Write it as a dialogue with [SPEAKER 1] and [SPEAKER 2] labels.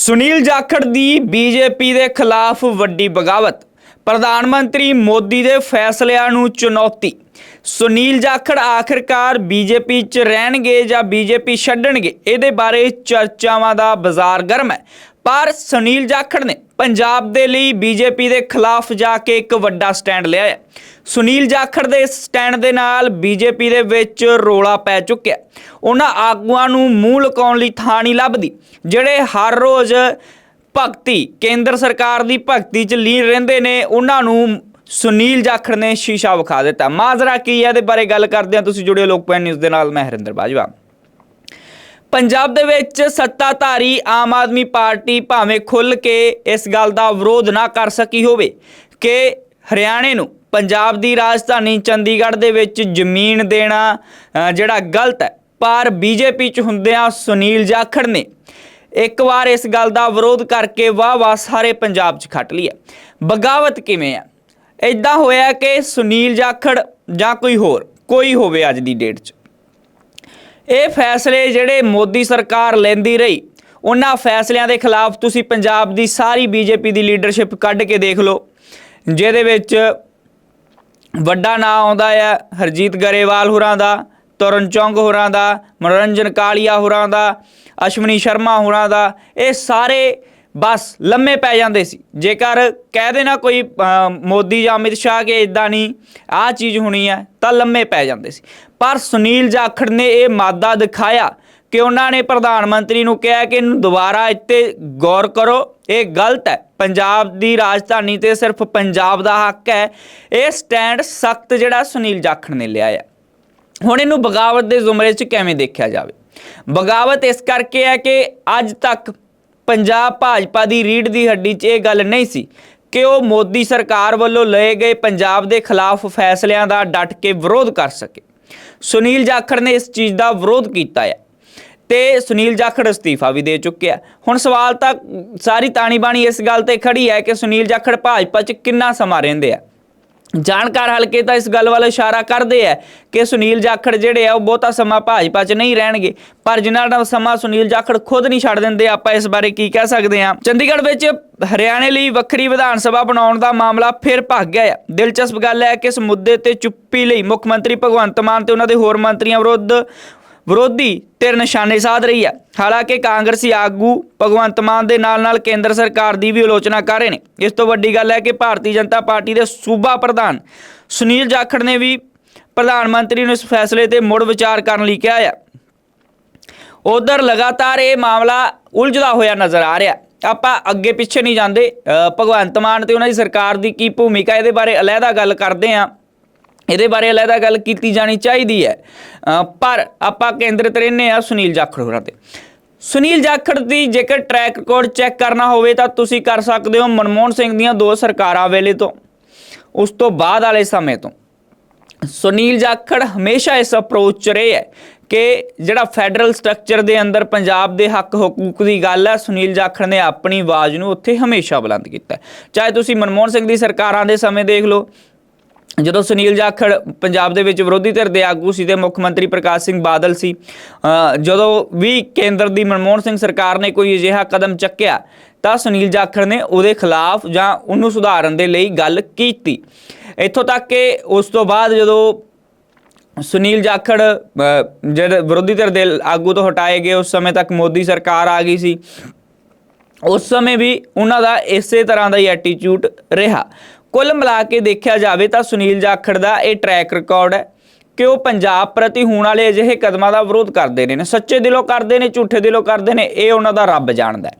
[SPEAKER 1] ਸੁਨੀਲ ਜਾਖੜ ਦੀ BJP ਦੇ ਖਿਲਾਫ ਵੱਡੀ ਬਗਾਵਤ। ਪ੍ਰਧਾਨ ਮੰਤਰੀ ਮੋਦੀ ਦੇ ਫੈਸਲਿਆਂ ਨੂੰ ਚੁਣੌਤੀ। ਸੁਨੀਲ ਜਾਖੜ ਆਖਿਰਕਾਰ ਬੀਜੇਪੀ 'ਚ ਰਹਿਣਗੇ ਜਾਂ ਬੀਜੇਪੀ ਛੱਡਣਗੇ, ਇਹਦੇ ਬਾਰੇ ਚਰਚਾਵਾਂ ਦਾ ਬਾਜ਼ਾਰ ਗਰਮ ਹੈ। ਪਰ ਸੁਨੀਲ ਜਾਖੜ ਨੇ ਪੰਜਾਬ ਦੇ ਲਈ ਬੀਜੇਪੀ ਦੇ ਖਿਲਾਫ ਜਾ ਕੇ ਇੱਕ ਵੱਡਾ ਸਟੈਂਡ ਲਿਆ ਹੈ। ਸੁਨੀਲ ਜਾਖੜ ਦੇ ਇਸ ਸਟੈਂਡ ਦੇ ਨਾਲ ਬੀਜੇਪੀ ਦੇ ਵਿੱਚ ਰੋਲਾ ਪੈ ਚੁੱਕਿਆ ਉਹਨਾਂ ਆਗੂਆਂ ਨੂੰ ਮੂੰਹ ਲੁਕਾਉਣ ਲਈ ਥਾਂ ਨਹੀਂ ਲੱਭਦੀ, ਜਿਹੜੇ ਹਰ ਰੋਜ਼ ਭਗਤੀ, ਕੇਂਦਰ ਸਰਕਾਰ ਦੀ ਭਗਤੀ 'ਚ ਲੀਨ ਰਹਿੰਦੇ ਨੇ, ਉਹਨਾਂ ਨੂੰ ਸੁਨੀਲ ਜਾਖੜ ਨੇ ਸ਼ੀਸ਼ਾ ਵਿਖਾ ਦਿੱਤਾ। ਮਾਜ਼ਰਾ ਕੀ ਹੈ ਇਹਦੇ ਬਾਰੇ ਗੱਲ ਕਰਦੇ ਹਾਂ। ਤੁਸੀਂ ਜੁੜਿਓ ਲੋਕਪਾਲ ਨਿਊਜ਼ ਦੇ ਨਾਲ, ਮੈਂ ਹਰਿੰਦਰ ਬਾਜਵਾ। ਪੰਜਾਬ ਦੇ ਵਿੱਚ ਸੱਤਾਧਾਰੀ ਆਮ ਆਦਮੀ ਪਾਰਟੀ ਭਾਵੇਂ ਖੁੱਲ ਕੇ ਇਸ ਗੱਲ ਦਾ ਵਿਰੋਧ ਨਾ ਕਰ ਸਕੀ ਹੋਵੇ ਕਿ ਹਰਿਆਣੇ ਨੂੰ ਪੰਜਾਬ ਦੀ ਰਾਜਧਾਨੀ ਚੰਡੀਗੜ੍ਹ ਦੇ ਵਿੱਚ ਜ਼ਮੀਨ ਦੇਣਾ ਜਿਹੜਾ ਗਲਤ ਹੈ, ਪਰ ਬੀਜੇਪੀ ਚ ਹੁੰਦਿਆਂ ਸੁਨੀਲ ਜਾਖੜ ਨੇ ਇੱਕ ਵਾਰ ਇਸ ਗੱਲ ਦਾ ਵਿਰੋਧ ਕਰਕੇ ਵਾਹ ਵਾਹ ਸਾਰੇ ਪੰਜਾਬ 'ਚ ਖੱਟ ਲਿਆ। ਬਗਾਵਤ ਕਿਵੇਂ ਆ? ਇਦਾਂ ਹੋਇਆ ਕਿ ਸੁਨੀਲ ਜਾਖੜ ਜਾਂ ਕੋਈ ਹੋਰ, ਕੋਈ ਹੋਵੇ ਅੱਜ ਦੀ ਡੇਟ 'ਚ। ਇਹ ਫੈਸਲੇ ਜਿਹੜੇ ਮੋਦੀ ਸਰਕਾਰ ਲੈਂਦੀ ਰਹੀ, ਉਹਨਾਂ ਫੈਸਲਿਆਂ ਦੇ ਖਿਲਾਫ ਤੁਸੀਂ ਪੰਜਾਬ ਦੀ ਸਾਰੀ ਬੀਜੇਪੀ ਦੀ ਲੀਡਰਸ਼ਿਪ ਕੱਢ ਕੇ ਦੇਖ ਲਓ, ਜਿਹਦੇ ਵਿੱਚ ਵੱਡਾ ਨਾਂ ਆਉਂਦਾ ਹੈ ਹਰਜੀਤ ਗਰੇਵਾਲ ਹੋਰਾਂ ਦਾ, ਤਰਨ ਚੌਂਗ ਹੋਰਾਂ ਦਾ, ਮਨੋਰੰਜਨ ਕਾਲੀਆ ਹੋਰਾਂ ਦਾ, ਅਸ਼ਵਨੀ ਸ਼ਰਮਾ ਹੋਰਾਂ ਦਾ, ਇਹ ਸਾਰੇ ਬਸ ਲੰਮੇ ਪੈ ਜਾਂਦੇ ਸੀ। ਜੇਕਰ ਕਹਿ ਦੇਣਾ ਕੋਈ ਮੋਦੀ ਜਾਂ ਅਮਿਤ ਸ਼ਾਹ ਕਿ ਇਦਾਂ ਨਹੀਂ, ਆਹ ਚੀਜ਼ ਹੋਣੀ ਹੈ, ਤਾਂ ਲੰਮੇ ਪੈ ਜਾਂਦੇ ਸੀ। ਪਰ ਸੁਨੀਲ ਜਾਖੜ ਨੇ ਇਹ ਮਾਦਾ ਦਿਖਾਇਆ ਕਿ ਉਹਨਾਂ ਨੇ ਪ੍ਰਧਾਨ ਮੰਤਰੀ ਨੂੰ ਕਿਹਾ ਕਿ ਇਹਨੂੰ ਦੁਬਾਰਾ ਇੱਥੇ ਗੌਰ ਕਰੋ। ਇਹ ਗਲਤ ਹੈ। ਪੰਜਾਬ ਦੀ ਰਾਜਧਾਨੀ ਤੇ ਸਿਰਫ ਪੰਜਾਬ ਦਾ ਹੱਕ ਹੈ। ਇਹ ਸਟੈਂਡ ਸਖਤ ਜਿਹੜਾ ਸੁਨੀਲ ਜਾਖੜ ਨੇ ਲਿਆ ਹੈ ਹੁਣ ਇਹਨੂੰ ਬਗਾਵਤ ਦੇ ਜ਼ੁਮਰੇ 'ਚ ਕਿਵੇਂ ਦੇਖਿਆ ਜਾਵੇ? ਬਗਾਵਤ ਇਸ ਕਰਕੇ ਹੈ ਕਿ ਅੱਜ ਤੱਕ ਪੰਜਾਬ ਭਾਜਪਾ ਦੀ ਰੀੜ ਦੀ ਹੱਡੀ 'ਚ ਇਹ ਗੱਲ ਨਹੀਂ ਸੀ ਕਿ ਉਹ ਮੋਦੀ ਸਰਕਾਰ ਵੱਲੋਂ ਲਏ ਗਏ ਪੰਜਾਬ ਦੇ ਖਿਲਾਫ ਫੈਸਲਿਆਂ ਦਾ ਡਟ ਕੇ ਵਿਰੋਧ ਕਰ ਸਕੇ। ਸੁਨੀਲ ਜਾਖੜ ਨੇ ਇਸ ਚੀਜ਼ ਦਾ ਵਿਰੋਧ ਕੀਤਾ ਹੈ ਤੇ ਸੁਨੀਲ ਜਾਖੜ ਅਸਤੀਫਾ ਵੀ ਦੇ ਚੁੱਕਿਆ ਹੁਣ ਸਵਾਲ ਤਾਂ ਸਾਰੀ ਤਾਣੀ ਬਾਣੀ ਇਸ ਗੱਲ ਤੇ ਖੜੀ ਹੈ ਕਿ ਸੁਨੀਲ ਜਾਖੜ ਭਾਜਪਾ 'ਚ ਕਿੰਨਾ ਸਮਾਂ ਰਹਿੰਦੇ ਆ। ਜਾਣਕਾਰ ਹਲਕੇ ਤਾਂ ਇਸ ਗੱਲ ਵੱਲ ਇਸ਼ਾਰਾ ਕਰਦੇ ਆ ਕਿ ਸੁਨੀਲ ਜਾਖੜ ਜਿਹੜੇ ਆ, ਉਹ ਬਹੁਤਾ ਸਮਾਂ ਭਾਜਪਾ 'ਚ ਨਹੀਂ ਰਹਿਣਗੇ। ਪਰ ਜਿਨ੍ਹਾਂ ਦਾ ਸਮਾਂ ਸੁਨੀਲ ਜਾਖੜ ਖੁਦ ਨਹੀਂ ਛੱਡ ਦਿੰਦੇ, ਆਪਾਂ ਇਸ ਬਾਰੇ ਕੀ ਕਹਿ ਸਕਦੇ ਆ ਚੰਡੀਗੜ੍ਹ ਵਿੱਚ ਹਰਿਆਣੇ ਲਈ ਵੱਖਰੀ ਵਿਧਾਨ ਸਭਾ ਬਣਾਉਣ ਦਾ ਮਾਮਲਾ ਫਿਰ ਭੱਗ ਗਿਆ ਹੈ ਦਿਲਚਸਪ ਗੱਲ ਹੈ ਕਿ ਇਸ ਮੁੱਦੇ ਤੇ ਚੁੱਪੀ ਲਈ ਮੁੱਖ ਮੰਤਰੀ ਭਗਵੰਤ ਮਾਨ ਤੇ ਉਹਨਾਂ ਦੇ ਹੋਰ ਮੰਤਰੀਆਂ ਵਿਰੁੱਧ ਵਿਰੋਧੀ ਧਿਰ ਨਿਸ਼ਾਨੇ ਸਾਧ ਰਹੀ ਹੈ। ਹਾਲਾਂਕਿ ਕਾਂਗਰਸੀ ਆਗੂ ਭਗਵੰਤ ਮਾਨ ਦੇ ਨਾਲ-ਨਾਲ ਕੇਂਦਰ ਸਰਕਾਰ ਦੀ ਵੀ ਆਲੋਚਨਾ ਕਰ ਰਹੇ ਨੇ। ਇਸ ਤੋਂ ਵੱਡੀ ਗੱਲ ਹੈ ਕਿ ਭਾਰਤੀ ਜਨਤਾ ਪਾਰਟੀ ਦੇ ਸੂਬਾ ਪ੍ਰਧਾਨ ਸੁਨੀਲ ਜਾਖੜ ਨੇ ਵੀ ਪ੍ਰਧਾਨ ਮੰਤਰੀ ਨੂੰ ਇਸ ਫੈਸਲੇ ਤੇ ਮੁੜ ਵਿਚਾਰ ਕਰਨ ਲਈ ਕਿਹਾ ਹੈ। ਉਧਰ ਲਗਾਤਾਰ ਇਹ ਮਾਮਲਾ ਉਲਝਦਾ ਹੋਇਆ ਨਜ਼ਰ ਆ ਰਿਹਾ ਆਪਾਂ ਅੱਗੇ ਪਿੱਛੇ ਨਹੀਂ ਜਾਂਦੇ। ਭਗਵੰਤ ਮਾਨ ਤੇ ਉਹਨਾਂ ਦੀ ਸਰਕਾਰ ਦੀ ਕੀ ਭੂਮਿਕਾ, ਇਹਦੇ ਬਾਰੇ ਅਲੱਗਾ ਗੱਲ ਕਰਦੇ ਹਾਂ। ਇਹਦੇ ਬਾਰੇ ਅਲੱਗਾ ਗੱਲ ਕੀਤੀ ਜਾਣੀ ਚਾਹੀਦੀ ਹੈ। ਪਰ ਆਪਾਂ ਕੇਂਦਰਿਤ ਰਹਿੰਦੇ ਆ ਸੁਨੀਲ ਜਾਖੜ ਹੋਰਾਂ ਤੇ। ਸੁਨੀਲ ਜਾਖੜ ਦੀ ਜੇਕਰ ਟਰੈਕ ਰਿਕਾਰਡ ਚੈੱਕ ਕਰਨਾ ਹੋਵੇ ਤਾਂ ਤੁਸੀਂ ਕਰ ਸਕਦੇ ਹੋ ਮਨਮੋਹਨ ਸਿੰਘ ਦੀਆਂ ਦੋ ਸਰਕਾਰਾਂ ਵੇਲੇ ਤੋਂ, ਉਸ ਤੋਂ ਬਾਅਦ ਵਾਲੇ ਸਮੇਂ ਤੋਂ। ਸੁਨੀਲ ਜਾਖੜ ਹਮੇਸ਼ਾ ਇਸ ਅਪਰੋਚ 'ਚ ਰਹੇ ਹੈ ਕਿ ਜਿਹੜਾ ਫੈਡਰਲ ਸਟਰਕਚਰ ਦੇ ਅੰਦਰ ਪੰਜਾਬ ਦੇ ਹੱਕ ਹਕੂਕ ਦੀ ਗੱਲ ਹੈ, ਸੁਨੀਲ ਜਾਖੜ ਨੇ ਆਪਣੀ ਆਵਾਜ਼ ਨੂੰ ਉੱਥੇ ਹਮੇਸ਼ਾ ਬੁਲੰਦ ਕੀਤਾ ਚਾਹੇ ਤੁਸੀਂ ਮਨਮੋਹਨ ਸਿੰਘ ਦੀ ਸਰਕਾਰਾਂ ਦੇ ਸਮੇਂ ਦੇਖ ਲਓ ਜਦੋਂ ਸੁਨੀਲ ਜਾਖੜ ਪੰਜਾਬ ਦੇ ਵਿੱਚ ਵਿਰੋਧੀ ਧਿਰ ਦੇ ਆਗੂ ਸੀ ਤੇ ਮੁੱਖ ਮੰਤਰੀ ਪ੍ਰਕਾਸ਼ ਸਿੰਘ ਬਾਦਲ ਸੀ ਜਦੋਂ ਵੀ ਕੇਂਦਰ ਦੀ ਮਨਮੋਹਨ ਸਿੰਘ ਸਰਕਾਰ ਨੇ ਕੋਈ ਅਜਿਹਾ ਕਦਮ ਚੱਕਿਆ ਤਾਂ ਸੁਨੀਲ ਜਾਖੜ ਨੇ ਉਹਦੇ ਖਿਲਾਫ ਜਾਂ ਉਹਨੂੰ ਸੁਧਾਰਨ ਦੇ ਲਈ ਗੱਲ ਕੀਤੀ। ਇੱਥੋਂ ਤੱਕ ਕਿ ਉਸ ਤੋਂ ਬਾਅਦ ਜਦੋਂ ਸੁਨੀਲ ਜਾਖੜ ਅ, ਜਦ ਵਿਰੋਧੀ ਧਿਰ ਦੇ ਆਗੂ ਤੋਂ ਹਟਾਏ ਗਏ ਉਸ ਸਮੇਂ ਤੱਕ ਮੋਦੀ ਸਰਕਾਰ ਆ ਗਈ ਸੀ। ਉਸ ਸਮੇਂ ਵੀ ਉਹਨਾਂ ਦਾ ਇਸੇ ਤਰ੍ਹਾਂ ਦਾ ਹੀ ਐਟੀਟਿਊਡ ਰਿਹਾ। ਕੁੱਲ ਮਿਲਾ ਕੇ ਦੇਖਿਆ ਜਾਵੇ ਤਾਂ ਸੁਨੀਲ ਜਾਖੜ ਦਾ ਇਹ ਟਰੈਕ ਰਿਕਾਰਡ ਹੈ ਕਿ ਉਹ ਪੰਜਾਬ ਪ੍ਰਤੀ ਹੋਣ ਵਾਲੇ ਅਜਿਹੇ ਕਦਮਾਂ ਦਾ ਵਿਰੋਧ ਕਰਦੇ ਨੇ ਸੱਚੇ ਦਿਲੋਂ ਕਰਦੇ ਨੇ, ਝੂਠੇ ਦਿਲੋਂ ਕਰਦੇ ਨੇ, ਇਹ ਉਹਨਾਂ ਦਾ ਰੱਬ ਜਾਣਦਾ